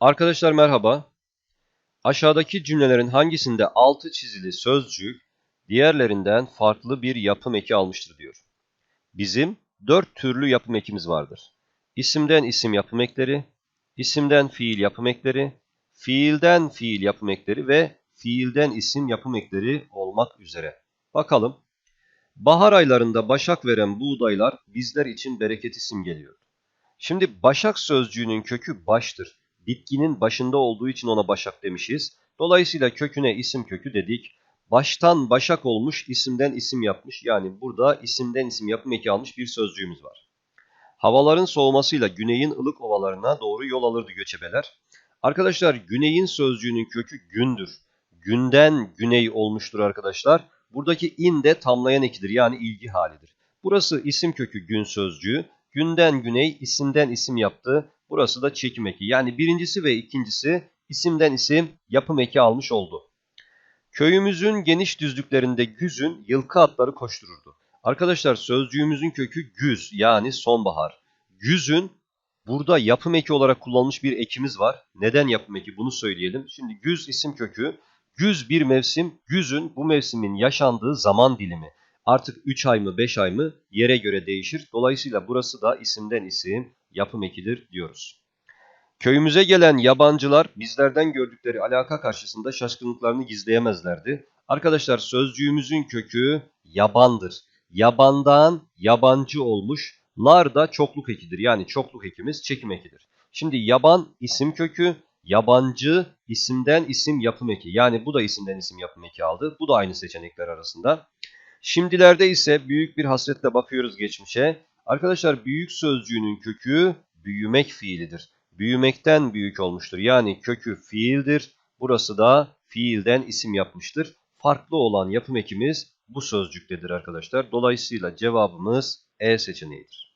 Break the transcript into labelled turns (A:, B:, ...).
A: Arkadaşlar merhaba. Aşağıdaki cümlelerin hangisinde altı çizili sözcük diğerlerinden farklı bir yapım eki almıştır diyor. Bizim dört türlü yapım ekimiz vardır. İsimden isim yapım ekleri, isimden fiil yapım ekleri, fiilden fiil yapım ekleri ve fiilden isim yapım ekleri olmak üzere. Bakalım. Bahar aylarında başak veren buğdaylar bizler için bereketi simgeliyor. Şimdi başak sözcüğünün kökü baştır. Bitkinin başında olduğu için ona başak demişiz. Dolayısıyla köküne isim kökü dedik. Baştan başak olmuş, isimden isim yapmış. Yani burada isimden isim yapım eki almış bir sözcüğümüz var. Havaların soğumasıyla güneyin ılık ovalarına doğru yol alırdı göçebeler. Arkadaşlar güneyin sözcüğünün kökü gündür. Günden güney olmuştur arkadaşlar. Buradaki in de tamlayan ekidir yani ilgi halidir. Burası isim kökü gün sözcüğü. Günden güney isimden isim yaptı. Burası da çekim eki. Yani birincisi ve ikincisi isimden isim yapım eki almış oldu. Köyümüzün geniş düzlüklerinde güzün yılkı atları koştururdu. Arkadaşlar sözcüğümüzün kökü güz yani sonbahar. Güzün burada yapım eki olarak kullanılmış bir ekimiz var. Neden yapım eki bunu söyleyelim. Şimdi güz isim kökü. Güz bir mevsim. Güzün bu mevsimin yaşandığı zaman dilimi. Artık 3 ay mı 5 ay mı yere göre değişir. Dolayısıyla burası da isimden isim yapım ekidir diyoruz. Köyümüze gelen yabancılar bizlerden gördükleri alaka karşısında şaşkınlıklarını gizleyemezlerdi. Arkadaşlar sözcüğümüzün kökü yabandır. Yabandan yabancı olmuş. Lar da çokluk ekidir. Yani çokluk ekimiz çekim ekidir. Şimdi yaban isim kökü, yabancı isimden isim yapım eki. Yani bu da isimden isim yapım eki aldı. Bu da aynı seçenekler arasında. Şimdilerde ise büyük bir hasretle bakıyoruz geçmişe. Arkadaşlar büyük sözcüğünün kökü büyümek fiilidir. Büyümekten büyük olmuştur. Yani kökü fiildir. Burası da fiilden isim yapmıştır. Farklı olan yapım ekimiz bu sözcüktedir arkadaşlar. Dolayısıyla cevabımız E seçeneğidir.